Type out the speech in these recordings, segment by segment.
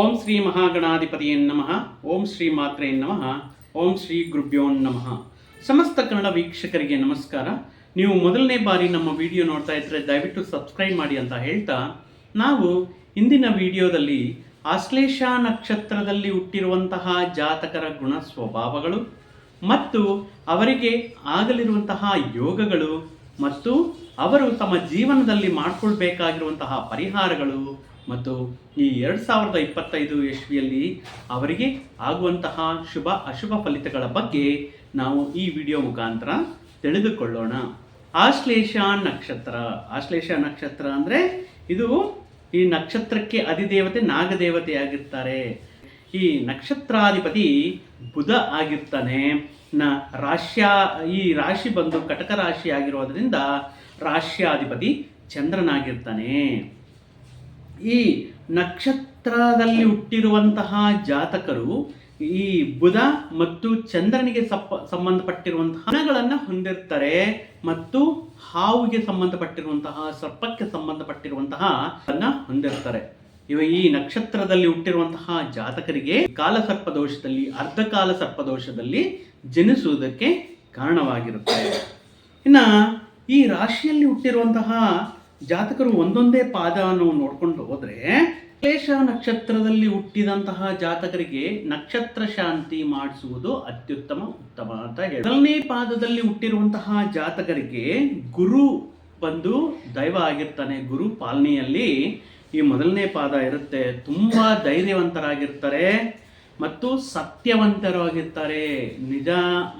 ಓಂ ಶ್ರೀ ಮಹಾಗಣಾಧಿಪತಿಯೇ ನಮಃ. ಓಂ ಶ್ರೀ ಮಾತ್ರೇ ನಮಃ. ಓಂ ಶ್ರೀ ಗುರುಭ್ಯೋ ನಮಃ. ಸಮಸ್ತ ಕನ್ನಡ ವೀಕ್ಷಕರಿಗೆ ನಮಸ್ಕಾರ. ನೀವು ಮೊದಲನೇ ಬಾರಿ ನಮ್ಮ ವಿಡಿಯೋ ನೋಡ್ತಾ ಇದ್ದರೆ ದಯವಿಟ್ಟು ಸಬ್ಸ್ಕ್ರೈಬ್ ಮಾಡಿ ಅಂತ ಹೇಳ್ತಾ, ನಾವು ಇಂದಿನ ವಿಡಿಯೋದಲ್ಲಿ ಆಶ್ಲೇಷ ನಕ್ಷತ್ರದಲ್ಲಿ ಹುಟ್ಟಿರುವಂತಹ ಜಾತಕರ ಗುಣ ಸ್ವಭಾವಗಳು ಮತ್ತು ಅವರಿಗೆ ಆಗಲಿರುವಂತಹ ಯೋಗಗಳು ಮತ್ತು ಅವರು ತಮ್ಮ ಜೀವನದಲ್ಲಿ ಮಾಡಿಕೊಳ್ಬೇಕಾಗಿರುವಂತಹ ಪರಿಹಾರಗಳು ಮತ್ತು ಈ ಎರಡು ಸಾವಿರದ ಇಪ್ಪತ್ತೈದು ಇಸ್ವಿಯಲ್ಲಿ ಅವರಿಗೆ ಆಗುವಂತಹ ಶುಭ ಅಶುಭ ಫಲಿತಗಳ ಬಗ್ಗೆ ನಾವು ಈ ವಿಡಿಯೋ ಮುಖಾಂತರ ತಿಳಿದುಕೊಳ್ಳೋಣ. ಆಶ್ಲೇಷ ನಕ್ಷತ್ರ. ಆಶ್ಲೇಷ ನಕ್ಷತ್ರ ಅಂದರೆ ಇದು ಈ ನಕ್ಷತ್ರಕ್ಕೆ ಅಧಿದೇವತೆ ನಾಗದೇವತೆಯಾಗಿರ್ತಾರೆ ಈ ನಕ್ಷತ್ರಾಧಿಪತಿ ಬುಧ ಆಗಿರ್ತಾನೆ. ನ ರಾಶ್ಯ, ಈ ರಾಶಿ ಬಂದು ಕಟಕ ರಾಶಿ ಆಗಿರೋದ್ರಿಂದ ರಾಶ್ಯಾಧಿಪತಿ ಚಂದ್ರನಾಗಿರ್ತಾನೆ. ಈ ನಕ್ಷತ್ರದಲ್ಲಿ ಹುಟ್ಟಿರುವಂತಹ ಜಾತಕರು ಈ ಬುಧ ಮತ್ತು ಚಂದ್ರನಿಗೆ ಸಪ್ಪ, ಸಂಬಂಧಪಟ್ಟಿರುವಂತಹ ಹಣಗಳನ್ನು ಹೊಂದಿರ್ತಾರೆ ಮತ್ತು ಹಾವಿಗೆ ಸಂಬಂಧಪಟ್ಟಿರುವಂತಹ, ಸರ್ಪಕ್ಕೆ ಸಂಬಂಧಪಟ್ಟಿರುವಂತಹ ಹೊಂದಿರ್ತಾರೆ. ಇವ ಈ ನಕ್ಷತ್ರದಲ್ಲಿ ಹುಟ್ಟಿರುವಂತಹ ಜಾತಕರಿಗೆ ಕಾಲಸರ್ಪ ದೋಷದಲ್ಲಿ ಅರ್ಧಕಾಲ ಸರ್ಪದೋಷದಲ್ಲಿ ಜನಿಸುವುದಕ್ಕೆ ಕಾರಣವಾಗಿರುತ್ತೆ. ಇನ್ನ ಈ ರಾಶಿಯಲ್ಲಿ ಹುಟ್ಟಿರುವಂತಹ ಜಾತಕರು ಒಂದೊಂದೇ ಪಾದವನ್ನು ನೋಡ್ಕೊಂಡು ಹೋದ್ರೆ ಕ್ಲೇಶ ನಕ್ಷತ್ರದಲ್ಲಿ ಹುಟ್ಟಿದಂತಹ ಜಾತಕರಿಗೆ ನಕ್ಷತ್ರ ಶಾಂತಿ ಮಾಡಿಸುವುದು ಅತ್ಯುತ್ತಮ, ಉತ್ತಮ ಅಂತ ಹೇಳಿ ಮೊದಲನೇ ಪಾದದಲ್ಲಿ ಹುಟ್ಟಿರುವಂತಹ ಜಾತಕರಿಗೆ ಗುರು ಬಂದು ದೈವ ಆಗಿರ್ತಾನೆ. ಗುರು ಪಾಲನೆಯಲ್ಲಿ ಈ ಮೊದಲನೇ ಪಾದ ಇರುತ್ತೆ. ತುಂಬಾ ಧೈರ್ಯವಂತರಾಗಿರ್ತಾರೆ ಮತ್ತು ಸತ್ಯವಂತರಾಗಿರ್ತಾರೆ. ನಿಜ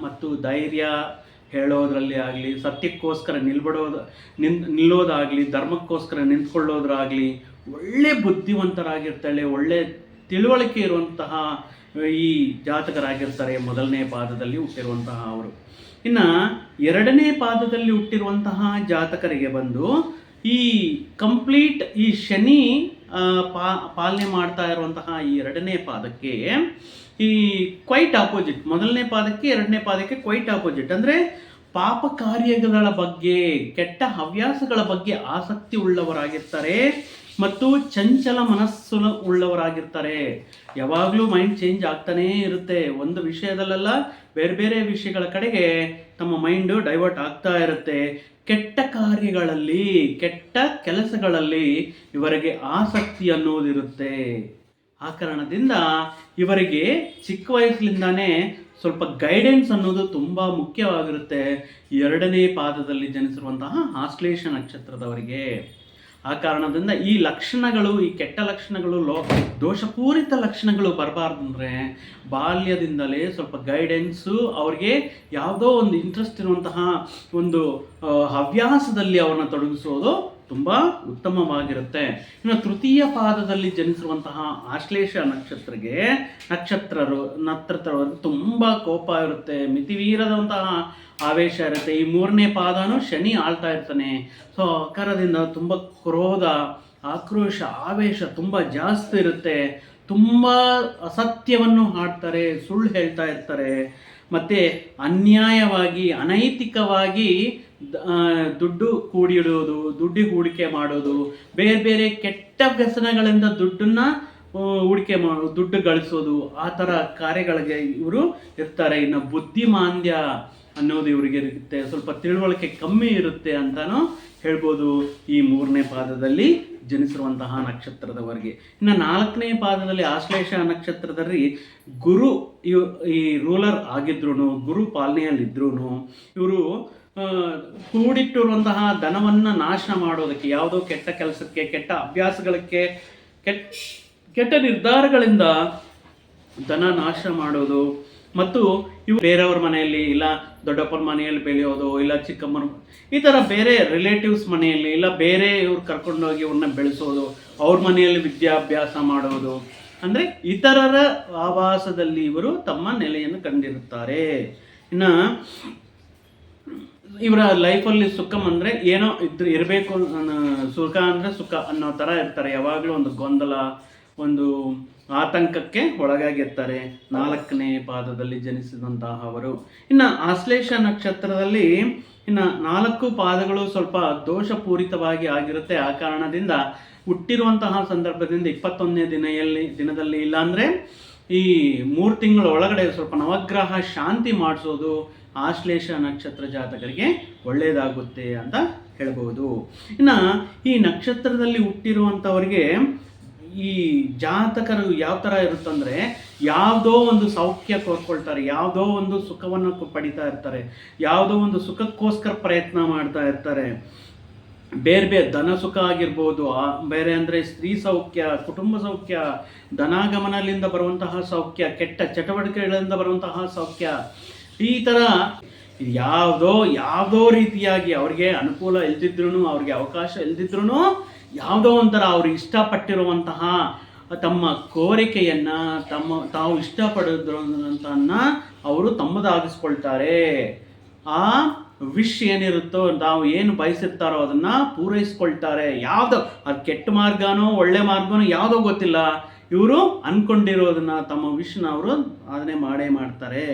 ಮತ್ತು ಧೈರ್ಯ ಹೇಳೋದ್ರಲ್ಲಿ ಆಗಲಿ, ಸತ್ಯಕ್ಕೋಸ್ಕರ ನಿಲ್ಬಿಡೋದು ನಿನ್ ನಿಲ್ಲೋದಾಗಲಿ, ಧರ್ಮಕ್ಕೋಸ್ಕರ ನಿಂತ್ಕೊಳ್ಳೋದ್ರಾಗಲಿ ಒಳ್ಳೆ ಬುದ್ಧಿವಂತರಾಗಿರ್ತಾಳೆ, ಒಳ್ಳೆ ತಿಳುವಳಿಕೆ ಇರುವಂತಹ ಈ ಜಾತಕರಾಗಿರ್ತಾರೆ ಮೊದಲನೇ ಪಾದದಲ್ಲಿ ಹುಟ್ಟಿರುವಂತಹ ಅವರು. ಇನ್ನು ಎರಡನೇ ಪಾದದಲ್ಲಿ ಹುಟ್ಟಿರುವಂತಹ ಜಾತಕರಿಗೆ ಬಂದು ಈ ಕಂಪ್ಲೀಟ್ ಈ ಶನಿ ಪಾ, ಪಾಲನೆ ಮಾಡ್ತಾ ಇರುವಂತಹ ಈ ಎರಡನೇ ಪಾದಕ್ಕೆ ಈ ಕ್ವೈಟ್ ಆಪೋಸಿಟ್ ಮೊದಲನೇ ಪಾದಕ್ಕೆ, ಎರಡನೇ ಪಾದಕ್ಕೆ ಕ್ವೈಟ್ ಆಪೋಸಿಟ್ ಅಂದರೆ ಪಾಪ ಕಾರ್ಯಗಳ ಬಗ್ಗೆ, ಕೆಟ್ಟ ಹವ್ಯಾಸಗಳ ಬಗ್ಗೆ ಆಸಕ್ತಿ ಉಳ್ಳವರಾಗಿರ್ತಾರೆ. ಮತ್ತು ಚಂಚಲ ಮನಸ್ಸು ಉಳ್ಳವರಾಗಿರ್ತಾರೆ. ಯಾವಾಗಲೂ ಮೈಂಡ್ ಚೇಂಜ್ ಆಗ್ತಾನೇ ಇರುತ್ತೆ. ಒಂದು ವಿಷಯದಲ್ಲೆಲ್ಲ ಬೇರೆ ಬೇರೆ ವಿಷಯಗಳ ಕಡೆಗೆ ತಮ್ಮ ಮೈಂಡು ಡೈವರ್ಟ್ ಆಗ್ತಾ ಇರುತ್ತೆ. ಕೆಟ್ಟ ಕಾರ್ಯಗಳಲ್ಲಿ, ಕೆಟ್ಟ ಕೆಲಸಗಳಲ್ಲಿ ಇವರಿಗೆ ಆಸಕ್ತಿ ಅನ್ನೋದಿರುತ್ತೆ. ಆ ಕಾರಣದಿಂದ ಇವರಿಗೆ ಚಿಕ್ಕ ವಯಸ್ಸಿನಿಂದಾನೇ ಸ್ವಲ್ಪ ಗೈಡೆನ್ಸ್ ಅನ್ನೋದು ತುಂಬ ಮುಖ್ಯವಾಗಿರುತ್ತೆ. ಎರಡನೇ ಪಾದದಲ್ಲಿ ಜನಿಸಿರುವಂತಹ ಆಶ್ಲೇಷ ನಕ್ಷತ್ರದವರಿಗೆ. ಆ ಕಾರಣದಿಂದ ಈ ಲಕ್ಷಣಗಳು, ಈ ಕೆಟ್ಟ ಲಕ್ಷಣಗಳು ಲೋ ದೋಷಪೂರಿತ ಲಕ್ಷಣಗಳು ಬರಬಾರ್ದು ಅಂದರೆ ಬಾಲ್ಯದಿಂದಲೇ ಸ್ವಲ್ಪ ಗೈಡೆನ್ಸು ಅವ್ರಿಗೆ ಯಾವುದೋ ಒಂದು ಇಂಟ್ರೆಸ್ಟ್ ಇರುವಂತಹ ಒಂದು ಹವ್ಯಾಸದಲ್ಲಿ ಅವ್ರನ್ನ ತೊಡಗಿಸೋದು ತುಂಬ ಉತ್ತಮವಾಗಿರುತ್ತೆ. ಇನ್ನು ತೃತೀಯ ಪಾದದಲ್ಲಿ ಜನಿಸಿರುವಂತಹ ಆಶ್ಲೇಷ ನಕ್ಷತ್ರಗೆ ನಕ್ಷತ್ರರು ನಕ್ಷತ್ರವರು ತುಂಬ ಕೋಪ ಇರುತ್ತೆ. ಮಿತಿವೀರದಂತಹ ಆವೇಶ ಇರುತ್ತೆ. ಈ ಮೂರನೇ ಪಾದನೂ ಶನಿ ಆಳ್ತಾ ಇರ್ತಾನೆ. ಸೊ ಆಕಾರದಿಂದ ತುಂಬ ಕ್ರೋಧ, ಆಕ್ರೋಶ, ಆವೇಶ ತುಂಬ ಜಾಸ್ತಿ ಇರುತ್ತೆ. ತುಂಬ ಅಸತ್ಯವನ್ನು ಹಾಡ್ತಾರೆ ಸುಳ್ಳು ಹೇಳ್ತಾ ಇರ್ತಾರೆ. ಮತ್ತು ಅನ್ಯಾಯವಾಗಿ, ಅನೈತಿಕವಾಗಿ ದುಡ್ಡು ಕೂಡಿಡುವುದು ದುಡ್ಡು ಹೂಡಿಕೆ ಮಾಡೋದು, ಬೇರೆ ಬೇರೆ ಕೆಟ್ಟ ವ್ಯಸನಗಳಿಂದ ದುಡ್ಡನ್ನ ಹೂಡಿಕೆ ಮಾಡೋ ದುಡ್ಡು ಗಳಿಸೋದು, ಆ ಥರ ಕಾರ್ಯಗಳಿಗೆ ಇವರು ಇರ್ತಾರೆ. ಇನ್ನು ಬುದ್ಧಿಮಾಂದ್ಯ ಅನ್ನೋದು ಇವರಿಗೆ ಇರುತ್ತೆ. ಸ್ವಲ್ಪ ತಿಳುವಳಿಕೆ ಕಮ್ಮಿ ಇರುತ್ತೆ ಅಂತಲೂ ಹೇಳ್ಬೋದು ಈ ಮೂರನೇ ಪಾದದಲ್ಲಿ. ಜನಿಸಿರುವಂತಹ ನಕ್ಷತ್ರದವರಿಗೆ. ಇನ್ನು ನಾಲ್ಕನೇ ಪಾದದಲ್ಲಿ ಆಶ್ಲೇಷ ನಕ್ಷತ್ರದಲ್ಲಿ ಗುರು ಈ ರೂಲರ್ ಆಗಿದ್ರು ಗುರು ಪಾಲನೆಯಲ್ಲಿದ್ರು ಇವರು ಕೂಡಿಟ್ಟಿರುವಂತಹ ಧನವನ್ನು ನಾಶ ಮಾಡೋದಕ್ಕೆ, ಯಾವುದೋ ಕೆಟ್ಟ ಕೆಲಸಕ್ಕೆ, ಕೆಟ್ಟ ಅಭ್ಯಾಸಗಳಕ್ಕೆ ಕೆಟ್ಟ ಕೆಟ್ಟ ನಿರ್ಧಾರಗಳಿಂದ ಧನ ನಾಶ ಮಾಡೋದು ಮತ್ತು ಇವು ಬೇರೆಯವ್ರ ಮನೆಯಲ್ಲಿ ಇಲ್ಲ ದೊಡ್ಡಪ್ಪನ ಮನೆಯಲ್ಲಿ ಬೆಳೆಯೋದು ಇಲ್ಲ ಚಿಕ್ಕಮ್ಮನ ಈ ಥರ ಬೇರೆ ರಿಲೇಟಿವ್ಸ್ ಮನೆಯಲ್ಲಿ ಇಲ್ಲ ಬೇರೆ ಇವ್ರು ಕರ್ಕೊಂಡೋಗಿ ಇವ್ರನ್ನ ಬೆಳೆಸೋದು, ಅವ್ರ ಮನೆಯಲ್ಲಿ ವಿದ್ಯಾಭ್ಯಾಸ ಮಾಡೋದು. ಅಂದರೆ ಇತರರ ಆವಾಸದಲ್ಲಿ ಇವರು ತಮ್ಮ ನೆಲೆಯನ್ನು ಕಂಡಿರುತ್ತಾರೆ. ಇನ್ನು ಇವರ ಲೈಫಲ್ಲಿ ಸುಖಂ ಅಂದರೆ ಏನೋ ಇದ್ರ ಇರಬೇಕು ಸುಖ ಅಂದರೆ ಸುಖ ಅನ್ನೋ ಥರ ಇರ್ತಾರೆ. ಯಾವಾಗಲೂ ಒಂದು ಗೊಂದಲ, ಒಂದು ಆತಂಕಕ್ಕೆ ಒಳಗಾಗಿರ್ತಾರೆ. ನಾಲ್ಕನೇ ಪಾದದಲ್ಲಿ ಜನಿಸಿದಂತಹ ಅವರು. ಇನ್ನು ಆಶ್ಲೇಷ ನಕ್ಷತ್ರದಲ್ಲಿ ಇನ್ನು ನಾಲ್ಕು ಪಾದಗಳು ಸ್ವಲ್ಪ ದೋಷಪೂರಿತವಾಗಿ ಆಗಿರುತ್ತೆ. ಆ ಕಾರಣದಿಂದ ಹುಟ್ಟಿರುವಂತಹ ಸಂದರ್ಭದಿಂದ ಇಪ್ಪತ್ತೊಂದನೇ ದಿನೆಯಲ್ಲಿ, ದಿನದಲ್ಲಿ ಇಲ್ಲಾಂದರೆ ಈ ಮೂರು ತಿಂಗಳ ಒಳಗಡೆ ಸ್ವಲ್ಪ ನವಗ್ರಹ ಶಾಂತಿ ಮಾಡಿಸೋದು ಆಶ್ಲೇಷ ನಕ್ಷತ್ರ ಜಾತಕರಿಗೆ ಒಳ್ಳೆಯದಾಗುತ್ತೆ ಅಂತ ಹೇಳ್ಬೋದು. ಇನ್ನು ಈ ನಕ್ಷತ್ರದಲ್ಲಿ ಹುಟ್ಟಿರುವಂಥವ್ರಿಗೆ ಈ ಜಾತಕರು ಯಾವ ಥರ ಇರುತ್ತಂದರೆ ಯಾವುದೋ ಒಂದು ಸೌಖ್ಯ ಕೋರ್ಕೊಳ್ತಾರೆ ಯಾವುದೋ ಒಂದು ಸುಖವನ್ನು ಪಡಿತಾ ಇರ್ತಾರೆ, ಯಾವುದೋ ಒಂದು ಸುಖಕ್ಕೋಸ್ಕರ ಪ್ರಯತ್ನ ಮಾಡ್ತಾ ಇರ್ತಾರೆ. ಬೇರೆ ಬೇರೆ ಧನ ಸುಖ ಆಗಿರ್ಬೋದು ಬೇರೆ ಅಂದರೆ ಸ್ತ್ರೀ ಸೌಖ್ಯ, ಕುಟುಂಬ ಸೌಖ್ಯ ಧನಾಗಮನದಿಂದ ಬರುವಂತಹ ಸೌಖ್ಯ, ಕೆಟ್ಟ ಚಟುವಟಿಕೆಗಳಿಂದ ಬರುವಂತಹ ಸೌಖ್ಯ, ಈ ಥರ ಯಾವುದೋ ಯಾವುದೋ ರೀತಿಯಾಗಿ ಅವ್ರಿಗೆ ಅನುಕೂಲ ಇಲ್ದಿದ್ರೂ ಅವ್ರಿಗೆ ಅವಕಾಶ ಇಲ್ದಿದ್ರೂ ಯಾವುದೋ ಒಂಥರ ಅವರು ಇಷ್ಟಪಟ್ಟಿರುವಂತಹ ತಮ್ಮ ಕೋರಿಕೆಯನ್ನು ತಮ್ಮ ತಾವು ಇಷ್ಟಪಡೋದ್ರಂತನ್ನ ಅವರು ತಮ್ಮದಾಗಿಸ್ಕೊಳ್ತಾರೆ. ಆ ವಿಶ್ ಏನಿರುತ್ತೋ ನಾವು ಏನು ಬಯಸಿರ್ತಾರೋ ಅದನ್ನ ಪೂರೈಸ್ಕೊಳ್ತಾರೆ. ಯಾವುದೋ, ಅದು ಕೆಟ್ಟ ಮಾರ್ಗನೋ, ಒಳ್ಳೆ ಮಾರ್ಗನೋ, ಯಾವುದೋ ಗೊತ್ತಿಲ್ಲ. ಇವರು ಅನ್ಕೊಂಡಿರೋದನ್ನ ತಮ್ಮ ವಿಷ್ಣ ಅವರು ಅದನ್ನೇ ಮಾಡೇ ಮಾಡ್ತಾರೆ.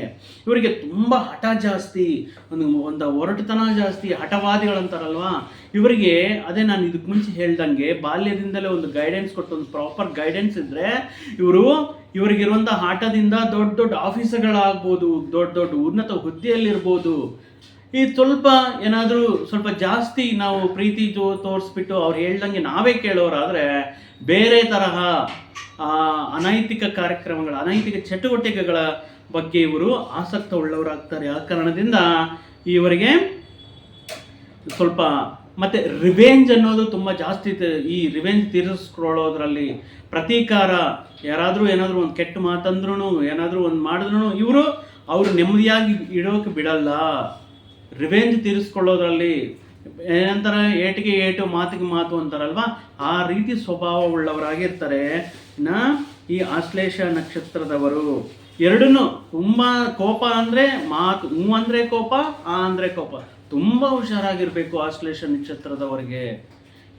ಇವರಿಗೆ ತುಂಬ ಹಠ ಜಾಸ್ತಿ, ಒಂದು ಒಂದು ಒರಟುತನ ಜಾಸ್ತಿ, ಹಠವಾದಿಗಳಂತಾರಲ್ವಾ? ಇವರಿಗೆ ಅದೇ ನಾನು ಇದಕ್ಕೆ ಮುಂಚೆ ಹೇಳ್ದಂಗೆ ಬಾಲ್ಯದಿಂದಲೇ ಒಂದು ಗೈಡೆನ್ಸ್ ಕೊಟ್ಟು, ಒಂದು ಪ್ರಾಪರ್ ಗೈಡೆನ್ಸ್ ಇದ್ದರೆ ಇವರು ಇವರಿಗಿರುವಂಥ ಹಠದಿಂದ ದೊಡ್ಡ ದೊಡ್ಡ ಆಫೀಸರ್ಗಳಾಗ್ಬೋದು ದೊಡ್ಡ ದೊಡ್ಡ ಉನ್ನತ ಹುದ್ದೆಯಲ್ಲಿರ್ಬೋದು. ಈ ಸ್ವಲ್ಪ ಏನಾದರೂ ಸ್ವಲ್ಪ ಜಾಸ್ತಿ ನಾವು ಪ್ರೀತಿ ತೋರಿಸ್ಬಿಟ್ಟು ಅವ್ರು ಹೇಳ್ದಂಗೆ ನಾವೇ ಕೇಳೋರಾದರೆ ಬೇರೆ ತರಹ ಅನೈತಿಕ ಕಾರ್ಯಕ್ರಮಗಳ, ಅನೈತಿಕ ಚಟುವಟಿಕೆಗಳ ಬಗ್ಗೆ ಇವರು ಆಸಕ್ತ ಉಳ್ಳವರಾಗ್ತಾರೆ ಆ ಕಾರಣದಿಂದ ಇವರಿಗೆ ಸ್ವಲ್ಪ ಮತ್ತೆ ರಿವೆಂಜ್ ಅನ್ನೋದು ತುಂಬ ಜಾಸ್ತಿ ಈ ರಿವೆಂಜ್ ತೀರಿಸ್ಕೊಳ್ಳೋದ್ರಲ್ಲಿ ಪ್ರತೀಕಾರ ಯಾರಾದರೂ ಏನಾದರೂ ಒಂದು ಕೆಟ್ಟ ಮಾತಂದ್ರೂ ಏನಾದರೂ ಒಂದು ಮಾಡಿದ್ರು ಇವರು ಅವರು ನೆಮ್ಮದಿಯಾಗಿ ಇಡೋಕೆ ಬಿಡಲ್ಲ. ರಿವೆಂಜ್ ತೀರಿಸ್ಕೊಳ್ಳೋದ್ರಲ್ಲಿ ಏನಂತಾರೆ, ಏಟಿಗೆ ಏಟು ಮಾತಿಗೆ ಮಾತು ಅಂತಾರಲ್ವಾ? ಆ ರೀತಿ ಸ್ವಭಾವ ಉಳ್ಳವರಾಗಿರ್ತಾರೆ. ಇನ್ನು ಈ ಆಶ್ಲೇಷ ನಕ್ಷತ್ರದವರು ಎರಡನ್ನೂ ತುಂಬ ಕೋಪ ಅಂದರೆ ಮಾತು, ಹ್ಞೂ ಅಂದರೆ ಕೋಪ, ಆ ಅಂದರೆ ಕೋಪ. ತುಂಬ ಹುಷಾರಾಗಿರಬೇಕು ಆಶ್ಲೇಷ ನಕ್ಷತ್ರದವರಿಗೆ.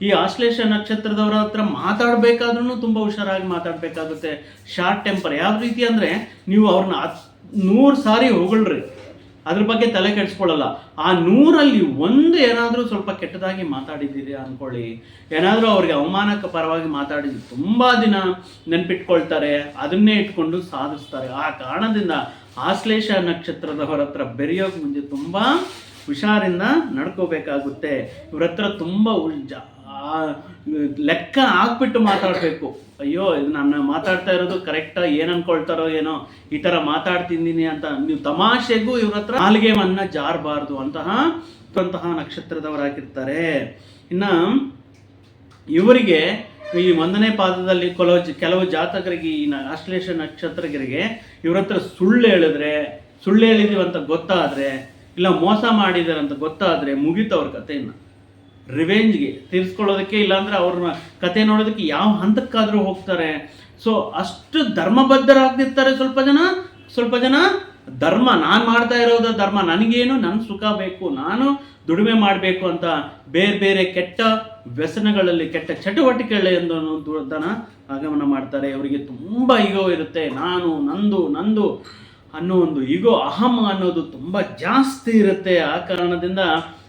ಈ ಆಶ್ಲೇಷ ನಕ್ಷತ್ರದವರ ಹತ್ರ ಮಾತಾಡಬೇಕಾದ್ರೂ ತುಂಬ ಹುಷಾರಾಗಿ ಮಾತಾಡಬೇಕಾಗುತ್ತೆ. ಶಾರ್ಟ್ ಟೆಂಪರ್ ಯಾವ ರೀತಿ ಅಂದರೆ ನೀವು ಅವ್ರನ್ನ ಹತ್ ನೂರು ಸಾರಿ ಹೊಗಳ್ರಿ. ಅದ್ರ ಬಗ್ಗೆ ತಲೆ ಕೆಡಿಸ್ಕೊಳ್ಳಲ್ಲ. ಆ ನೂರಲ್ಲಿ ಒಂದು ಏನಾದರೂ ಸ್ವಲ್ಪ ಕೆಟ್ಟದಾಗಿ ಮಾತಾಡಿದ್ದೀರಿ ಅಂದ್ಕೊಳ್ಳಿ ಏನಾದರೂ ಅವ್ರಿಗೆ ಅವಮಾನಕ್ಕೆ ಪರವಾಗಿ ಮಾತಾಡಿದ್ರು ತುಂಬ ದಿನ ನೆನ್ಪಿಟ್ಕೊಳ್ತಾರೆ ಅದನ್ನೇ ಇಟ್ಕೊಂಡು ಸಾಧಿಸ್ತಾರೆ. ಆ ಕಾರಣದಿಂದ ಆಶ್ಲೇಷ ನಕ್ಷತ್ರದವರ ಹತ್ರ ಬೆರೆಯೋಕೆ ಮುಂಚೆ ತುಂಬ ಹುಷಾರಿಂದ ನಡ್ಕೋಬೇಕಾಗುತ್ತೆ. ಇವ್ರ ಹತ್ರ ತುಂಬ ಆ, ಲೆಕ್ಕ ಹಾಕ್ಬಿಟ್ಟು ಮಾತಾಡಬೇಕು. ಅಯ್ಯೋ, ಇದು ನಾನು ಮಾತಾಡ್ತಾ ಇರೋದು ಕರೆಕ್ಟಾ ಏನು ಅನ್ಕೊಳ್ತಾರೋ ಏನೋ ಈ ಥರ ಮಾತಾಡ್ತಿದ್ದೀನಿ ಅಂತ. ನೀವು ತಮಾಷೆಗೂ ಇವ್ರ ಹತ್ರ ನಾಲ್ಗೆ ಮನ್ನ ಜಾರಬಾರ್ದು ಅಂತಹ ಅಂತಹ ನಕ್ಷತ್ರದವರಾಗಿರ್ತಾರೆ. ಇನ್ನು ಇವರಿಗೆ ಈ ಒಂದನೇ ಪಾದದಲ್ಲಿ ಕೆಲವು ಕೆಲವು ಜಾತಕರಿಗೆ ಈ ಆಶ್ಲೇಷ ನಕ್ಷತ್ರಗಿರಿಗೆ ಇವ್ರ ಹತ್ರ ಸುಳ್ಳು ಹೇಳಿದ್ರೆ, ಸುಳ್ಳು ಹೇಳಿದೀವಿ ಅಂತ ಗೊತ್ತಾದರೆ, ಇಲ್ಲ ಮೋಸ ಮಾಡಿದಾರೆ ಅಂತ ಗೊತ್ತಾದರೆ ಮುಗಿತವ್ರ ಕಥೆ ಕಥೆಯನ್ನು. ರಿವೆಂಜ್ಗೆ ತೀರಿಸ್ಕೊಳ್ಳೋದಕ್ಕೆ ಇಲ್ಲಾಂದರೆ ಅವ್ರನ್ನ ಕತೆ ನೋಡೋದಕ್ಕೆ ಯಾವ ಹಂತಕ್ಕಾದರೂ ಹೋಗ್ತಾರೆ. ಸೊ ಅಷ್ಟು ಧರ್ಮಬದ್ಧರಾಗ್ತಿರ್ತಾರೆ ಸ್ವಲ್ಪ ಜನ. ಸ್ವಲ್ಪ ಜನ ಧರ್ಮ, ನಾನು ಮಾಡ್ತಾ ಇರೋದು ಧರ್ಮ, ನನಗೇನು ನನ್ನ ಸುಖ ಬೇಕು, ನಾನು ದುಡಿಮೆ ಮಾಡಬೇಕು ಅಂತ ಬೇರೆ ಬೇರೆ ಕೆಟ್ಟ ವ್ಯಸನಗಳಲ್ಲಿ, ಕೆಟ್ಟ ಚಟುವಟಿಕೆಗಳಿಂದ ದುಡ್ಡನ ಆಗಮನ ಮಾಡ್ತಾರೆ. ಅವರಿಗೆ ತುಂಬ ಈಗೋ ಇರುತ್ತೆ. ನಾನು, ನಂದು ನಂದು ಅನ್ನೋ ಒಂದು ಈಗೋ ಅಹಂ ಅನ್ನೋದು ತುಂಬ ಜಾಸ್ತಿ ಇರುತ್ತೆ. ಆ ಕಾರಣದಿಂದ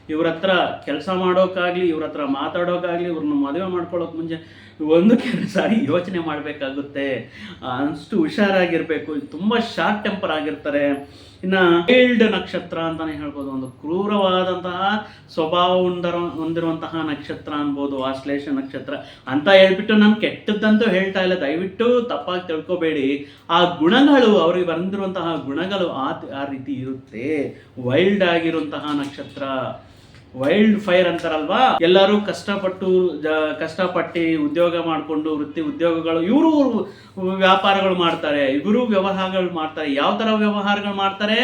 ಇವ್ರ ಹತ್ರ ಕೆಲಸ ಮಾಡೋಕ್ಕಾಗಲಿ ಇವ್ರ ಹತ್ರ ಮಾತಾಡೋಕ್ಕಾಗಲಿ ಇವ್ರನ್ನ ಮದುವೆ ಮಾಡ್ಕೊಳ್ಳೋಕೆ ಮುಂಚೆ ಒಂದು ಸಾರಿ ಯೋಚನೆ ಮಾಡಬೇಕಾಗುತ್ತೆ. ಅಷ್ಟು ಹುಷಾರಾಗಿರಬೇಕು. ತುಂಬ ಶಾರ್ಟ್ ಟೆಂಪರ್ ಆಗಿರ್ತಾರೆ. ಇನ್ನು ವೈಲ್ಡ್ ನಕ್ಷತ್ರ ಅಂತಾನೆ ಹೇಳ್ಬೋದು. ಒಂದು ಕ್ರೂರವಾದಂತಹ ಸ್ವಭಾವ ಹೊಂದರ ಹೊಂದಿರುವಂತಹ ನಕ್ಷತ್ರ ಅನ್ಬೋದು, ಆಶ್ಲೇಷ ನಕ್ಷತ್ರ. ಅಂತ ಹೇಳ್ಬಿಟ್ಟು ನಾನು ಕೆಟ್ಟದ್ದಂತೂ ಹೇಳ್ತಾ ಇಲ್ಲ. ದಯವಿಟ್ಟು ತಪ್ಪಾಗಿ ತಿಳ್ಕೊಬೇಡಿ. ಆ ಗುಣಗಳು, ಅವ್ರಿಗೆ ಬಂದಿರುವಂತಹ ಗುಣಗಳು ಆ ರೀತಿ ಇರುತ್ತೆ. ವೈಲ್ಡ್ ಆಗಿರುವಂತಹ ನಕ್ಷತ್ರ. ವೈಲ್ಡ್ ಫೈರ್ ಅಂತಾರಲ್ವಾ? ಎಲ್ಲರೂ ಕಷ್ಟಪಟ್ಟು ಕಷ್ಟಪಟ್ಟು ಉದ್ಯೋಗ ಮಾಡಿಕೊಂಡು, ವೃತ್ತಿ ಉದ್ಯೋಗಗಳು, ಇವರು ವ್ಯಾಪಾರಗಳು ಮಾಡ್ತಾರೆ, ಇವರು ವ್ಯವಹಾರಗಳು ಮಾಡ್ತಾರೆ. ಯಾವ ಥರ ವ್ಯವಹಾರಗಳು ಮಾಡ್ತಾರೆ?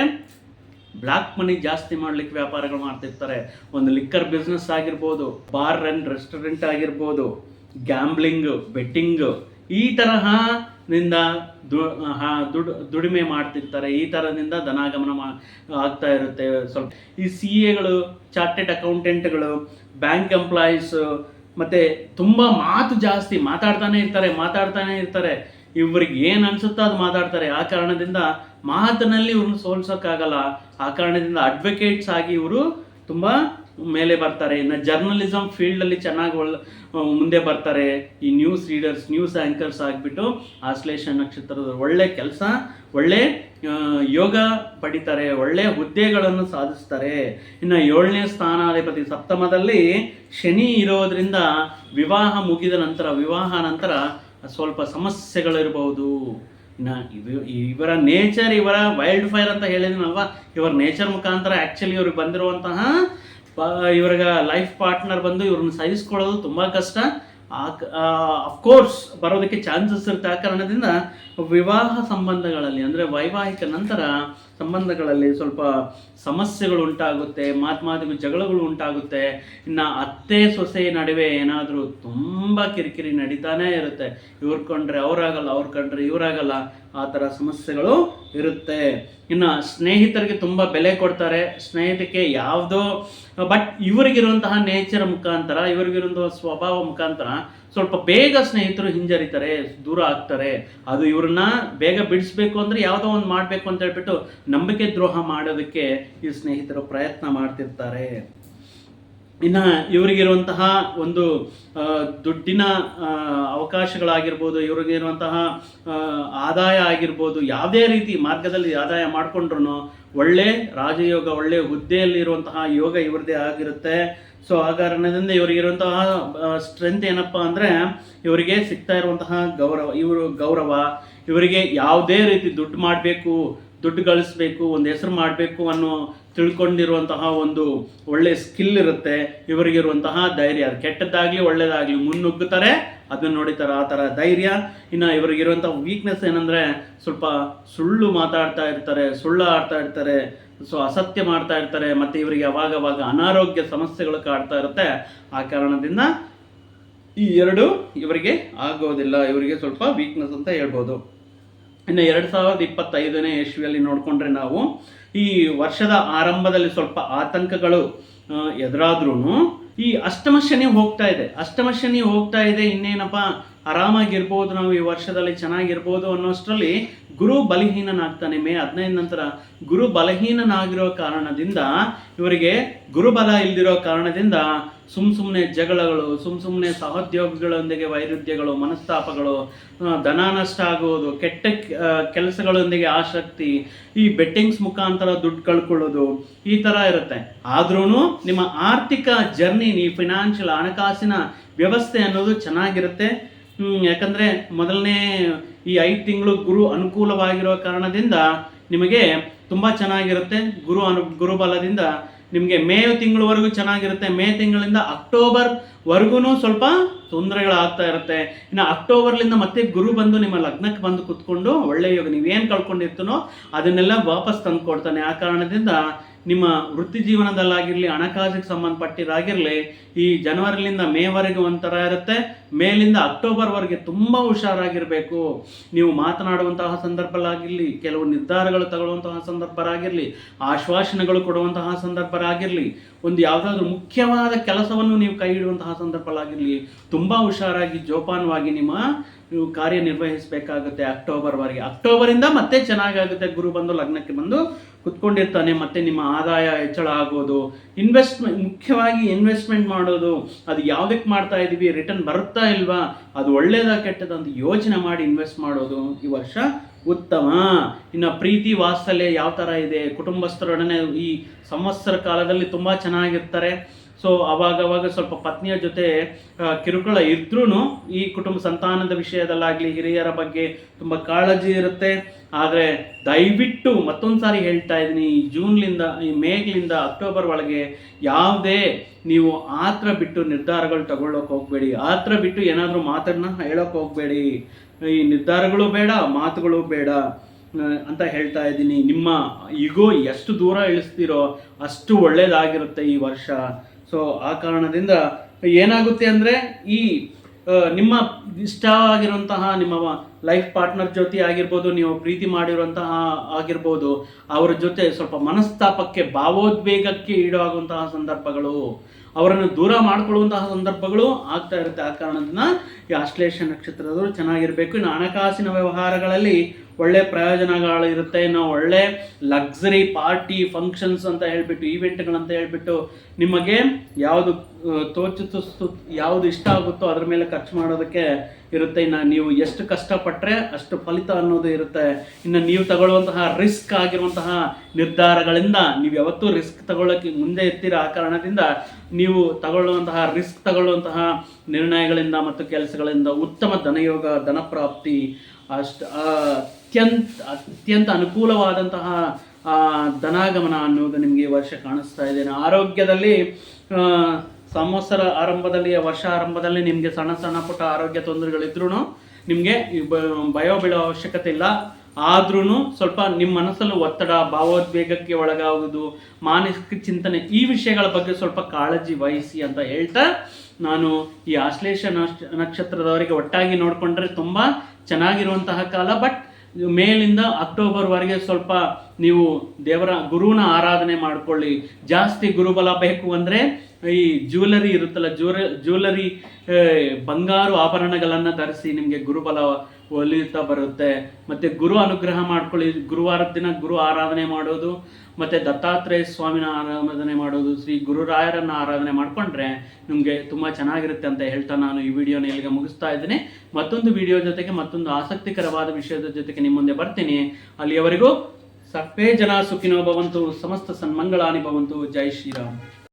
ಬ್ಲ್ಯಾಕ್ ಮನಿ ಜಾಸ್ತಿ ಮಾಡ್ಲಿಕ್ಕೆ ವ್ಯಾಪಾರಗಳು ಮಾಡ್ತಿರ್ತಾರೆ. ಒಂದು ಲಿಕ್ಕರ್ ಬಿಸ್ನೆಸ್ ಆಗಿರ್ಬೋದು, ಬಾರ್ ಅಂಡ್ ರೆಸ್ಟೋರೆಂಟ್ ಆಗಿರ್ಬೋದು, ಗ್ಯಾಂಬ್ಲಿಂಗ್, ಬೆಟ್ಟಿಂಗ್, ಈ ತರಹ ನಿಂದ ದುಡ್, ದುಡಿಮೆ ಮಾಡ್ತಿರ್ತಾರೆ. ಈ ಥರದಿಂದ ಧನಾಗಮನ ಮಾ, ಆಗ್ತಾ ಇರುತ್ತೆ ಸ್ವಲ್ಪ. ಈ ಸಿ ಎಗಳು ಚಾರ್ಟೆಡ್ ಅಕೌಂಟೆಂಟ್ಗಳು ಬ್ಯಾಂಕ್ ಎಂಪ್ಲಾಯೀಸು ಮತ್ತು ತುಂಬ ಮಾತು ಜಾಸ್ತಿ ಮಾತಾಡ್ತಾನೆ ಇರ್ತಾರೆ ಮಾತಾಡ್ತಾನೆ ಇರ್ತಾರೆ. ಇವ್ರಿಗೆ ಏನು ಅನ್ಸುತ್ತೋ ಅದು ಮಾತಾಡ್ತಾರೆ. ಆ ಕಾರಣದಿಂದ ಮಾತಿನಲ್ಲಿ ಇವ್ರನ್ನ ಸೋಲ್ಸೋಕ್ಕಾಗಲ್ಲ. ಆ ಕಾರಣದಿಂದ ಅಡ್ವೊಕೇಟ್ಸ್ ಆಗಿ ಇವರು ತುಂಬ ಮೇಲೆ ಬರ್ತಾರೆ, ಇನ್ನು ಜರ್ನಲಿಸಮ್ ಫೀಲ್ಡಲ್ಲಿ ಚೆನ್ನಾಗಿ ಒಳ್ಳೆ ಮುಂದೆ ಬರ್ತಾರೆ. ಈ ನ್ಯೂಸ್ ರೀಡರ್ಸ್ ನ್ಯೂಸ್ ಆ್ಯಂಕರ್ಸ್ ಆಗಿಬಿಟ್ಟು ಆಶ್ಲೇಷ ನಕ್ಷತ್ರದ ಒಳ್ಳೆ ಕೆಲಸ, ಒಳ್ಳೆ ಯೋಗ ಪಡಿತಾರೆ, ಒಳ್ಳೆ ಹುದ್ದೆಗಳನ್ನು ಸಾಧಿಸ್ತಾರೆ. ಇನ್ನು ಏಳನೇ ಸ್ಥಾನಾಧಿಪತಿ ಸಪ್ತಮದಲ್ಲಿ ಶನಿ ಇರೋದ್ರಿಂದ ವಿವಾಹ ಮುಗಿದ ನಂತರ, ವಿವಾಹ ನಂತರ ಸ್ವಲ್ಪ ಸಮಸ್ಯೆಗಳಿರಬಹುದು ಇನ್ನು ಇದು, ಇವರ ನೇಚರ್ ಇವರ ವೈಲ್ಡ್ ಫೈರ್ ಅಂತ ಹೇಳಿದ್ನಲ್ವಾ? ಇವರ ನೇಚರ್ ಮುಖಾಂತರ ಆ್ಯಕ್ಚುಲಿ ಇವ್ರಿಗೆ ಬಂದಿರುವಂತಹ ಇವ್ರಿಗ ಲೈಫ್ ಪಾರ್ಟ್ನರ್ ಬಂದು ಇವ್ರನ್ನ ಸಹಿಸ್ಕೊಳ್ಳೋದು ತುಂಬ ಕಷ್ಟ. ಅಫ್ಕೋರ್ಸ್ ಬರೋದಕ್ಕೆ ಚಾನ್ಸಸ್ ಇರುತ್ತೆ. ಆ ಕಾರಣದಿಂದ ವಿವಾಹ ಸಂಬಂಧಗಳಲ್ಲಿ, ಅಂದರೆ ವೈವಾಹಿಕ ನಂತರ ಸಂಬಂಧಗಳಲ್ಲಿ ಸ್ವಲ್ಪ ಸಮಸ್ಯೆಗಳು ಉಂಟಾಗುತ್ತೆ, ಮಾತು ಜಗಳಗಳು ಉಂಟಾಗುತ್ತೆ. ಇನ್ನು ಅತ್ತೆ ಸೊಸೆ ನಡುವೆ ಏನಾದರೂ ತುಂಬ ಕಿರಿಕಿರಿ ನಡೀತಾನೇ ಇರುತ್ತೆ. ಇವ್ರು ಕಂಡ್ರೆ ಅವರಾಗಲ್ಲ, ಅವ್ರು ಕಂಡ್ರೆ ಇವರಾಗಲ್ಲ, ಆ ಥರ ಸಮಸ್ಯೆಗಳು ಇರುತ್ತೆ. ಇನ್ನು ಸ್ನೇಹಿತರಿಗೆ ತುಂಬ ಬೆಲೆ ಕೊಡ್ತಾರೆ. ಸ್ನೇಹಿತಕ್ಕೆ ಯಾವುದೋ, ಬಟ್ ಇವರಿಗಿರುವಂತಹ ನೇಚರ್ ಮುಖಾಂತರ, ಇವರಿಗಿರುವಂತಹ ಸ್ವಭಾವ ಮುಖಾಂತರ ಸ್ವಲ್ಪ ಬೇಗ ಸ್ನೇಹಿತರು ಹಿಂಜರಿತಾರೆ, ದೂರ ಆಗ್ತಾರೆ. ಅದು ಇವ್ರನ್ನ ಬೇಗ ಬಿಡಿಸ್ಬೇಕು ಅಂದರೆ ಯಾವುದೋ ಒಂದು ಮಾಡಬೇಕು ಅಂತ ಹೇಳ್ಬಿಟ್ಟು ನಂಬಿಕೆ ದ್ರೋಹ ಮಾಡೋದಕ್ಕೆ ಈ ಸ್ನೇಹಿತರು ಪ್ರಯತ್ನ ಮಾಡ್ತಿರ್ತಾರೆ. ಇನ್ನು ಇವರಿಗಿರುವಂತಹ ಒಂದು ದುಡ್ಡಿನ ಅವಕಾಶಗಳಾಗಿರ್ಬೋದು, ಇವರಿಗಿರುವಂತಹ ಆದಾಯ ಆಗಿರ್ಬೋದು, ಯಾವುದೇ ರೀತಿ ಮಾರ್ಗದಲ್ಲಿ ಆದಾಯ ಮಾಡಿಕೊಂಡ್ರು ಒಳ್ಳೆ ರಾಜಯೋಗ, ಒಳ್ಳೆ ಹುದ್ದೆಯಲ್ಲಿರುವಂತಹ ಯೋಗ ಇವ್ರದ್ದೇ ಆಗಿರುತ್ತೆ. ಸೊ ಆ ಕಾರಣದಿಂದ ಇವರಿಗಿರುವಂತಹ ಸ್ಟ್ರೆಂತ್ ಏನಪ್ಪ ಅಂದರೆ ಇವರಿಗೆ ಸಿಗ್ತಾ ಇರುವಂತಹ ಗೌರವ, ಇವರು ಗೌರವ, ಇವರಿಗೆ ಯಾವುದೇ ರೀತಿ ದುಡ್ಡು ಮಾಡಬೇಕು ದುಡ್ಡು ಗಳಿಸ್ಬೇಕು, ಒಂದು ಹೆಸರು ಮಾಡಬೇಕು ಅನ್ನೋ ತಿಳ್ಕೊಂಡಿರುವಂತಹ ಒಂದು ಒಳ್ಳೆ ಸ್ಕಿಲ್ ಇರುತ್ತೆ. ಇವರಿಗಿರುವಂತಹ ಧೈರ್ಯ. ಕೆಟ್ಟದ್ದಾಗಲಿ ಒಳ್ಳೇದಾಗಲಿ ಮುನ್ನುಗ್ಗುತ್ತಾರೆ. ಅದನ್ನ ನೋಡಿತಾರೆ ಆ ಥರ ಧೈರ್ಯ. ಇನ್ನು ಇವರಿಗಿರುವಂಥ ವೀಕ್ನೆಸ್ ಏನಂದರೆ ಸ್ವಲ್ಪ ಸುಳ್ಳು ಮಾತಾಡ್ತಾ ಇರ್ತಾರೆ, ಸುಳ್ಳು ಆಡ್ತಾ ಇರ್ತಾರೆ, ಸೊ ಅಸತ್ಯ ಮಾಡ್ತಾ ಇರ್ತಾರೆ, ಮತ್ತು ಇವರಿಗೆ ಅವಾಗ ಅವಾಗ ಅನಾರೋಗ್ಯ ಸಮಸ್ಯೆಗಳು ಕಾಡ್ತಾ ಇರುತ್ತೆ. ಆ ಕಾರಣದಿಂದ ಈ ಎರಡು ಇವರಿಗೆ ಆಗೋದಿಲ್ಲ. ಇವರಿಗೆ ಸ್ವಲ್ಪ ವೀಕ್ನೆಸ್ ಅಂತ ಹೇಳ್ಬೋದು. ಇನ್ನು ಎರಡು ಸಾವಿರದ ಇಪ್ಪತ್ತೈದನೇ ಇಸ್ವಿಯಲ್ಲಿ ನೋಡಿಕೊಂಡ್ರೆ ನಾವು ಈ ವರ್ಷದ ಆರಂಭದಲ್ಲಿ ಸ್ವಲ್ಪ ಆತಂಕಗಳು ಎದುರಾದ್ರೂ ಈ ಅಷ್ಟಮ ಶನಿ ಹೋಗ್ತಾ ಇದೆ. ಅಷ್ಟಮ ಶನಿ ಹೋಗ್ತಾ ಇದೆ ಇನ್ನೇನಪ್ಪ? ಆರಾಮಾಗಿರ್ಬೋದು ನಾವು ಈ ವರ್ಷದಲ್ಲಿ ಚೆನ್ನಾಗಿರ್ಬೋದು ಅನ್ನೋಷ್ಟರಲ್ಲಿ ಗುರು ಬಲಹೀನನಾಗ್ತಾನೆ. ಮೇ ಹದಿನೈದು ನಂತರ ಗುರು ಬಲಹೀನನಾಗಿರೋ ಕಾರಣದಿಂದ ಇವರಿಗೆ ಗುರುಬಲ ಇಲ್ದಿರೋ ಕಾರಣದಿಂದ ಸುಮ್ ಸುಮ್ಮನೆ ಜಗಳಗಳು, ಸುಮ್ ಸುಮ್ಮನೆ ಸಹೋದ್ಯೋಗಿಗಳೊಂದಿಗೆ ವೈರುಧ್ಯಗಳು, ಮನಸ್ತಾಪಗಳು ಧನಾನಷ್ಟ ಧನ ನಷ್ಟ ಆಗುವುದು, ಕೆಟ್ಟ ಕೆಲಸಗಳೊಂದಿಗೆ ಆಸಕ್ತಿ, ಈ ಬೆಟ್ಟಿಂಗ್ಸ್ ಮುಖಾಂತರ ದುಡ್ಡು ಕಳ್ಕೊಳ್ಳೋದು, ಈ ಥರ ಇರುತ್ತೆ. ಆದ್ರೂ ನಿಮ್ಮ ಆರ್ಥಿಕ ಜರ್ನಿ ಈ ಫಿನಾನ್ಷಿಯಲ್ ಹಣಕಾಸಿನ ವ್ಯವಸ್ಥೆ ಅನ್ನೋದು ಚೆನ್ನಾಗಿರುತ್ತೆ. ಯಾಕಂದ್ರೆ ಮೊದಲನೇ ಈ ಐದು ತಿಂಗಳು ಗುರು ಅನುಕೂಲವಾಗಿರೋ ಕಾರಣದಿಂದ ನಿಮಗೆ ತುಂಬ ಚೆನ್ನಾಗಿರುತ್ತೆ. ಗುರು ಅನು, ಗುರುಬಲದಿಂದ ನಿಮಗೆ ಮೇ ತಿಂಗಳವರೆಗೂ ಚೆನ್ನಾಗಿರುತ್ತೆ. ಮೇ ತಿಂಗಳಿಂದ ಅಕ್ಟೋಬರ್ ವರ್ಗು ಸ್ವಲ್ಪ ತೊಂದರೆಗಳಾಗ್ತಾ ಇರುತ್ತೆ. ಇನ್ನು ಅಕ್ಟೋಬರ್ಲಿಂದ ಮತ್ತೆ ಗುರು ಬಂದು ನಿಮ್ಮ ಲಗ್ನಕ್ಕೆ ಬಂದು ಕುತ್ಕೊಂಡು ಒಳ್ಳೆಯ ಯೋಗ ನೀವೇನು ಕಳ್ಕೊಂಡಿರ್ತನೋ ಅದನ್ನೆಲ್ಲ ವಾಪಸ್ ತಂದು ಕೊಡ್ತಾನೆ ಆ ಕಾರಣದಿಂದ ನಿಮ್ಮ ವೃತ್ತಿ ಜೀವನದಲ್ಲಾಗಿರಲಿ, ಹಣಕಾಸಿಗೆ ಸಂಬಂಧಪಟ್ಟಿರಾಗಿರಲಿ ಈ ಜನವರಿಲಿಂದ ಮೇವರೆಗೆ ಒಂಥರ ಇರುತ್ತೆ. ಮೇಲಿಂದ ಅಕ್ಟೋಬರ್ವರೆಗೆ ತುಂಬ ಹುಷಾರಾಗಿರಬೇಕು. ನೀವು ಮಾತನಾಡುವಂತಹ ಸಂದರ್ಭಗಳಾಗಿರಲಿ ಕೆಲವು ನಿರ್ಧಾರಗಳು ತಗೊಳ್ಳುವಂತಹ ಸಂದರ್ಭರಾಗಿರಲಿ, ಆಶ್ವಾಸನೆಗಳು ಕೊಡುವಂತಹ ಸಂದರ್ಭರಾಗಿರಲಿ, ಒಂದು ಯಾವುದಾದ್ರೂ ಮುಖ್ಯವಾದ ಕೆಲಸವನ್ನು ನೀವು ಕೈ ಹಿಡುವಂತಹ ಸಂದರ್ಭಗಳಾಗಿರಲಿ ತುಂಬ ಹುಷಾರಾಗಿ ಜೋಪಾನವಾಗಿ ನಿಮ್ಮ ನೀವು ಕಾರ್ಯನಿರ್ವಹಿಸಬೇಕಾಗುತ್ತೆ ಅಕ್ಟೋಬರ್ವರೆಗೆ. ಅಕ್ಟೋಬರಿಂದ ಮತ್ತೆ ಚೆನ್ನಾಗಾಗುತ್ತೆ. ಗುರು ಬಂದು ಲಗ್ನಕ್ಕೆ ಬಂದು ಕುತ್ಕೊಂಡಿರ್ತಾನೆ, ಮತ್ತೆ ನಿಮ್ಮ ಆದಾಯ ಹೆಚ್ಚಳ ಆಗೋದು ಇನ್ವೆಸ್ಟ್ಮೆಂಟ್ ಮುಖ್ಯವಾಗಿ ಇನ್ವೆಸ್ಟ್ಮೆಂಟ್ ಮಾಡೋದು, ಅದು ಯಾವುದಕ್ಕೆ ಮಾಡ್ತಾ ಇದ್ದೀವಿ ರಿಟರ್ನ್ ಬರುತ್ತಾ ಇಲ್ವಾ, ಅದು ಒಳ್ಳೇದಾ ಕೆಟ್ಟದ ಅಂತ ಯೋಚನೆ ಮಾಡಿ ಇನ್ವೆಸ್ಟ್ ಮಾಡೋದು ಈ ವರ್ಷ ಉತ್ತಮ. ಇನ್ನು ಪ್ರೀತಿ ವಾತ್ಸಲ್ಯ ಯಾವ ಥರ ಇದೆ, ಕುಟುಂಬಸ್ಥರೊಡನೆ ಈ ಸಂವತ್ಸರ ಕಾಲದಲ್ಲಿ ತುಂಬ ಚೆನ್ನಾಗಿರ್ತಾರೆ. ಸೊ ಅವಾಗವಾಗ ಅವಾಗ ಸ್ವಲ್ಪ ಪತ್ನಿಯ ಜೊತೆ ಕಿರುಕುಳ ಇದ್ರೂ ಈ ಕುಟುಂಬ ಸಂತಾನದ ವಿಷಯದಲ್ಲಾಗಲಿ ಹಿರಿಯರ ಬಗ್ಗೆ ತುಂಬ ಕಾಳಜಿ ಇರುತ್ತೆ. ಆದರೆ ದಯವಿಟ್ಟು ಮತ್ತೊಂದು ಸಾರಿ ಹೇಳ್ತಾ ಇದ್ದೀನಿ, ಈ ಜೂನ್ಲಿಂದ, ಈ ಮೇಗ್ಲಿಂದ ಅಕ್ಟೋಬರ್ ಒಳಗೆ ಯಾವುದೇ ನೀವು ಆತ್ರ ಬಿಟ್ಟು ನಿರ್ಧಾರಗಳು ತಗೊಳ್ಳೋಕೆ ಹೋಗಬೇಡಿ. ಆತ್ರ ಬಿಟ್ಟು ಏನಾದರೂ ಮಾತನ್ನ ಹೇಳೋಕೆ ಹೋಗಬೇಡಿ. ಈ ನಿರ್ಧಾರಗಳು ಬೇಡ, ಮಾತುಗಳು ಬೇಡ ಅಂತ ಹೇಳ್ತಾ ಇದ್ದೀನಿ. ನಿಮ್ಮ ಈಗೋ ಎಷ್ಟು ದೂರ ಇಳಿಸ್ತೀರೋ ಅಷ್ಟು ಒಳ್ಳೇದಾಗಿರುತ್ತೆ ಈ ವರ್ಷ. ಸೊ ಆ ಕಾರಣದಿಂದ ಏನಾಗುತ್ತೆ ಅಂದರೆ ಈ ನಿಮ್ಮ ಇಷ್ಟ ಆಗಿರುವಂತಹ ನಿಮ್ಮ ಲೈಫ್ ಪಾರ್ಟ್ನರ್ ಜೊತೆ ಆಗಿರ್ಬೋದು, ನೀವು ಪ್ರೀತಿ ಮಾಡಿರುವಂತಹ ಆಗಿರ್ಬೋದು, ಅವರ ಜೊತೆ ಸ್ವಲ್ಪ ಮನಸ್ತಾಪಕ್ಕೆ, ಭಾವೋದ್ವೇಗಕ್ಕೆ ಈಡಾಗುವಂತಹ ಸಂದರ್ಭಗಳು, ಅವರನ್ನು ದೂರ ಮಾಡಿಕೊಳ್ಳುವಂತಹ ಸಂದರ್ಭಗಳು ಆಗ್ತಾ ಇರುತ್ತೆ. ಆ ಕಾರಣದಿಂದ ಈ ಆಶ್ಲೇಷ ನಕ್ಷತ್ರದವರು ಚೆನ್ನಾಗಿರಬೇಕು. ಇನ್ನು ಹಣಕಾಸಿನ ವ್ಯವಹಾರಗಳಲ್ಲಿ ಒಳ್ಳೆ ಪ್ರಯೋಜನಗಳು ಇರುತ್ತೆ ಇನ್ನು ಒಳ್ಳೆ ಲಕ್ಸರಿ ಪಾರ್ಟಿ ಫಂಕ್ಷನ್ಸ್ ಅಂತ ಹೇಳ್ಬಿಟ್ಟು ಈವೆಂಟ್ಗಳಂತ ಹೇಳ್ಬಿಟ್ಟು ನಿಮಗೆ ಯಾವುದು ತೋಚಿತು ಯಾವುದು ಇಷ್ಟ ಆಗುತ್ತೋ ಅದ್ರ ಮೇಲೆ ಖರ್ಚು ಮಾಡೋದಕ್ಕೆ ಇರುತ್ತೆ. ಇನ್ನು ನೀವು ಎಷ್ಟು ಕಷ್ಟಪಟ್ಟರೆ ಅಷ್ಟು ಫಲಿತ ಅನ್ನೋದು ಇರುತ್ತೆ. ಇನ್ನು ನೀವು ತಗೊಳ್ಳುವಂತಹ ರಿಸ್ಕ್ ಆಗಿರುವಂತಹ ನಿರ್ಧಾರಗಳಿಂದ ನೀವು ಯಾವತ್ತೂ ರಿಸ್ಕ್ ತಗೊಳ್ಳೋಕೆ ಮುಂದೆ ಇರ್ತೀರ ಆ ಕಾರಣದಿಂದ ನೀವು ತಗೊಳ್ಳುವಂತಹ ರಿಸ್ಕ್ ತಗೊಳ್ಳುವಂತಹ ನಿರ್ಣಯಗಳಿಂದ ಮತ್ತು ಕೆಲಸಗಳಿಂದ ಉತ್ತಮ ಧನಯೋಗ, ಧನಪ್ರಾಪ್ತಿ ಅಷ್ಟು ಅತ್ಯಂತ ಅತ್ಯಂತ ಅನುಕೂಲವಾದಂತಹ ಧನಾಗಮನ ಅನ್ನೋದು ನಿಮಗೆ ಈ ವರ್ಷ ಕಾಣಿಸ್ತಾ ಇದ್ದೇನೆ ಆರೋಗ್ಯದಲ್ಲಿ ಸಂವತ್ಸರ ಆರಂಭದಲ್ಲಿ, ವರ್ಷ ಆರಂಭದಲ್ಲಿ ನಿಮಗೆ ಸಣ್ಣ ಸಣ್ಣ ಪುಟ್ಟ ಆರೋಗ್ಯ ತೊಂದರೆಗಳಿದ್ರೂ ನಿಮಗೆ ಭಯ ಬೀಳೋ ಅವಶ್ಯಕತೆ ಇಲ್ಲ. ಆದ್ರೂ ಸ್ವಲ್ಪ ನಿಮ್ಮ ಮನಸ್ಸಲ್ಲಿ ಒತ್ತಡ, ಭಾವೋದ್ವೇಗಕ್ಕೆ ಒಳಗಾಗುವುದು, ಮಾನಸಿಕ ಚಿಂತನೆ ಈ ವಿಷಯಗಳ ಬಗ್ಗೆ ಸ್ವಲ್ಪ ಕಾಳಜಿ ವಹಿಸಿ ಅಂತ ಹೇಳ್ತಾ ನಾನು ಈ ಆಶ್ಲೇಷ ನಕ್ಷ- ನಕ್ಷತ್ರದವರಿಗೆ ಒಟ್ಟಾಗಿ ನೋಡಿಕೊಂಡ್ರೆ ತುಂಬ ಚೆನ್ನಾಗಿರುವಂತಹ ಕಾಲ. ಬಟ್ ಮೇಲಿಂದ ಅಕ್ಟೋಬರ್ವರೆಗೆ ಸ್ವಲ್ಪ ನೀವು ದೇವರ ಗುರುವಿನ ಆರಾಧನೆ ಮಾಡ್ಕೊಳ್ಳಿ. ಜಾಸ್ತಿ ಗುರುಬಲ ಬೇಕು ಅಂದರೆ ಈ ಜ್ಯುವೆಲರಿ ಇರುತ್ತಲ್ಲ ಜ್ಯೂರ ಜ್ಯುವೆಲರಿ ಬಂಗಾರು ಆಭರಣಗಳನ್ನು ಧರಿಸಿ ನಿಮಗೆ ಗುರುಬಲ ಒಲಿಯುತ್ತಾ ಬರುತ್ತೆ. ಮತ್ತು ಗುರು ಅನುಗ್ರಹ ಮಾಡ್ಕೊಳ್ಳಿ. ಗುರುವಾರದ ದಿನ ಗುರು ಆರಾಧನೆ ಮಾಡೋದು ಮತ್ತು ದತ್ತಾತ್ರೇಯ ಸ್ವಾಮಿನ ಆರಾಧನೆ ಮಾಡೋದು, ಶ್ರೀ ಗುರುರಾಯರನ್ನು ಆರಾಧನೆ ಮಾಡಿಕೊಂಡ್ರೆ ನಿಮಗೆ ತುಂಬ ಚೆನ್ನಾಗಿರುತ್ತೆ ಅಂತ ಹೇಳ್ತಾ ನಾನು ಈ ವಿಡಿಯೋನ ಇಲ್ಲಿಗೆ ಮುಗಿಸ್ತಾ ಇದ್ದೀನಿ. ಮತ್ತೊಂದು ವಿಡಿಯೋ ಜೊತೆಗೆ ಮತ್ತೊಂದು ಆಸಕ್ತಿಕರವಾದ ವಿಷಯದ ಜೊತೆಗೆ ನಿಮ್ಮ ಮುಂದೆ ಬರ್ತೀನಿ. ಅಲ್ಲಿಯವರೆಗೂ ಸರ್ವೇ ಜನ ಸುಖಿನೋ ಭವಂತು, ಸಮಸ್ತ ಸನ್ಮಂಗಳಾನಿ ಭವಂತು, ಜೈ ಶ್ರೀರಾಮ್.